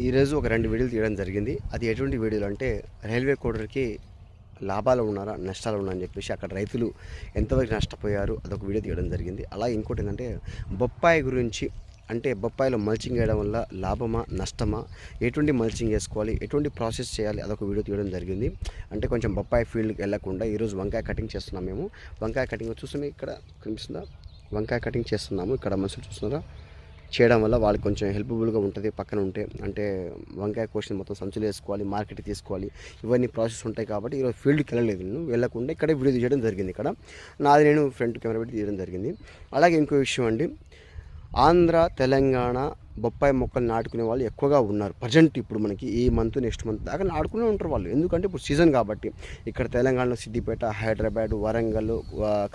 ఈరోజు ఒక రెండు వీడియోలు తీయడం జరిగింది. అది ఎటువంటి వీడియోలు అంటే రైల్వే కోడర్కి లాభాలు ఉన్నారా నష్టాలు ఉన్నాయని చెప్పేసి అక్కడ రైతులు ఎంతవరకు నష్టపోయారు అదొక వీడియో తీయడం జరిగింది. అలాగే ఇంకోటి ఏంటంటే బొప్పాయి గురించి అంటే బొప్పాయిలో మల్చింగ్ వేయడం వల్ల లాభమా నష్టమా ఎటువంటి మల్చింగ్ వేసుకోవాలి ఎటువంటి ప్రాసెస్ చేయాలి అదొక వీడియో తీయడం జరిగింది. అంటే కొంచెం బొప్పాయి ఫీల్డ్కి వెళ్ళకుండా ఈరోజు వంకాయ కటింగ్ చేస్తున్నాం మేము. వంకాయ కటింగ్ చూస్తున్నాం ఇక్కడ? కనిపిస్తుందా? వంకాయ కటింగ్ చేస్తున్నాము. ఇక్కడ మనుషులు చూస్తున్నారా? చేయడం వల్ల వాళ్ళకి కొంచెం హెల్ప్ఫుల్గా ఉంటుంది పక్కన ఉంటే. అంటే వంకాయ కోసిన మొత్తం సంచులు వేసుకోవాలి మార్కెట్ తీసుకోవాలి ఇవన్నీ ప్రాసెస్ ఉంటాయి కాబట్టి ఈరోజు ఫీల్డ్కి వెళ్ళలేదు నేను. వెళ్ళకుండా ఇక్కడే వీడియో తీయడం జరిగింది ఇక్కడ. నాది నేను ఫ్రంట్ కెమెరా పెట్టి తీయడం జరిగింది. అలాగే ఇంకో విషయం అండి. ఆంధ్ర తెలంగాణ బొప్పాయి మొక్కలు నాటుకునే వాళ్ళు ఎక్కువగా ఉన్నారు. ప్రజెంట్ ఇప్పుడు మనకి ఈ మంత్ నెక్స్ట్ మంత్ దాకా నాటుకునే ఉంటారు వాళ్ళు. ఎందుకంటే ఇప్పుడు సీజన్ కాబట్టి ఇక్కడ తెలంగాణలో సిద్దిపేట హైదరాబాద్ వరంగల్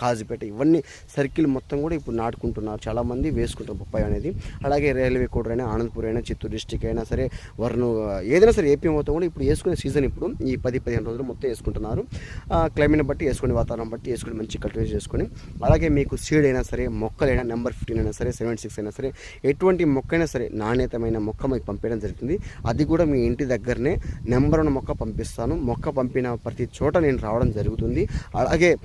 కాజీపేట ఇవన్నీ సర్కిల్ మొత్తం కూడా ఇప్పుడు నాటుకుంటున్నారు. చాలామంది వేసుకుంటారు బొప్పాయి అనేది. అలాగే రైల్వే కోటర్ అయినా ఆనందపూర్ అయినా చిత్తూరు డిస్టిక్ అయినా సరే వర్ణు ఏదైనా సరే ఏపీ మొత్తం కూడా ఇప్పుడు వేసుకునే సీజన్ ఇప్పుడు ఈ పది పదిహేను రోజులు మొత్తం వేసుకుంటున్నారు. క్లైమేట్ బట్టి వేసుకుని వాతావరణం బట్టి వేసుకుని మంచి కల్టివేట్ చేసుకొని అలాగే మీకు సీడ్ అయినా సరే మొక్కలైనా నెంబర్ ఫిఫ్టీన్ అయినా సరే సెవెన్ సిక్స్ అయినా సరే ఎటువంటి మొక్కైనా సరే నాణ్యతమైన మొక్క మీకు పంపించడం జరుగుతుంది. అది కూడా మీ ఇంటి దగ్గరనే నెంబర్ వన్ మొక్క పంపిస్తాను. మొక్క పంపిన ప్రతి చోట నేను రావడం జరుగుతుంది. అలాగే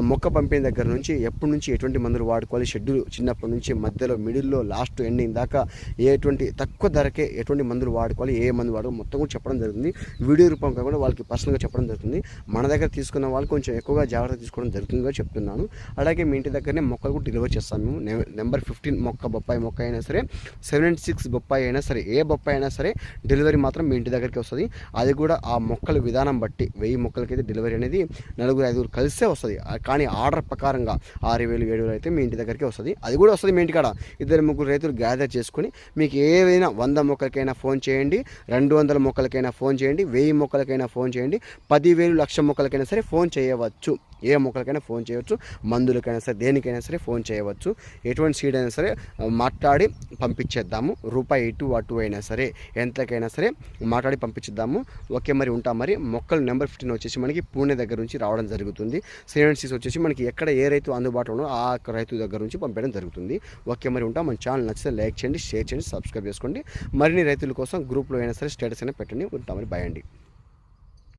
మొక్క పంపిన దగ్గర నుంచి ఎప్పటి నుంచి ఎటువంటి మందులు వాడుకోవాలి షెడ్యూల్ చిన్నప్పటి నుంచి మధ్యలో మిడిల్లో లాస్ట్ ఎండింగ్ దాకా ఎటువంటి తక్కువ ధరకే ఎటువంటి మందులు వాడుకోవాలి ఏ మందు వాడుకో మొత్తం కూడా చెప్పడం జరుగుతుంది. వీడియో రూపంగా కూడా వాళ్ళకి పర్సనల్గా చెప్పడం జరుగుతుంది. మన దగ్గర తీసుకున్న వాళ్ళు కొంచెం ఎక్కువగా జాగ్రత్త తీసుకోవడం జరుగుతుందిగా చెప్తున్నాను. అలాగే మీ ఇంటి దగ్గరనే మొక్కలు కూడా డెలివరీ చేస్తాను మేము. నె- నెంబర్ ఫిఫ్టీన్ మొక్క బొప్పాయి మొక్క అయినా సరే సెవెన్ సిక్స్ బొప్పాయి అయినా సరే ఏ బొప్పాయి అయినా సరే డెలివరీ మాత్రం మీ ఇంటి దగ్గరికి వస్తుంది. అది కూడా ఆ మొక్కల విధానం బట్టి వెయ్యి మొక్కలకైతే డెలివరీ అనేది నలుగురు ఐదుగురు కలిసే వస్తుంది. కానీ ఆర్డర్ ప్రకారంగా ఆరు వేలు ఏడు వేలు అయితే మీ ఇంటి దగ్గరికి వస్తుంది. అది కూడా వస్తుంది మీ ఇంటికాడ. ఇద్దరు ముగ్గురు రైతులు గ్యాదర్ చేసుకుని మీకు ఏదైనా వంద మొక్కలకైనా ఫోన్ చేయండి రెండు వందల మొక్కలకైనా ఫోన్ చేయండి వెయ్యి మొక్కలకైనా ఫోన్ చేయండి పదివేలు లక్ష మొక్కలకైనా సరే ఫోన్ చేయవచ్చు. ఏ మొక్కలకైనా ఫోన్ చేయవచ్చు మందులకైనా సరే దేనికైనా సరే ఫోన్ చేయవచ్చు. ఎటువంటి సీడ్ అయినా సరే మాట్లాడి పంపించేద్దాము. రూపాయి ఇటు అటు అయినా సరే ఎంతకైనా సరే మాట్లాడి పంపించేద్దాము. ఓకే మరి ఉంటాం. మరి మొక్కలు నెంబర్ ఫిఫ్టీన్ వచ్చేసి మనకి పూణే దగ్గర నుంచి రావడం జరుగుతుంది. సెవెన్ సిక్స్ వచ్చేసి మనకి ఎక్కడ ఏ రైతు అందుబాటులో ఉన్నో ఆ రైతు దగ్గర నుంచి పంపించడం జరుగుతుంది. ఓకే మరి ఉంటాం. మన ఛానల్ నచ్చితే లైక్ చేయండి షేర్ చేయండి సబ్స్క్రైబ్ చేసుకోండి. మరిన్ని రైతుల కోసం గ్రూప్లో అయినా సరే స్టేటస్ అయినా పెట్టండి. ఉంటామని మరి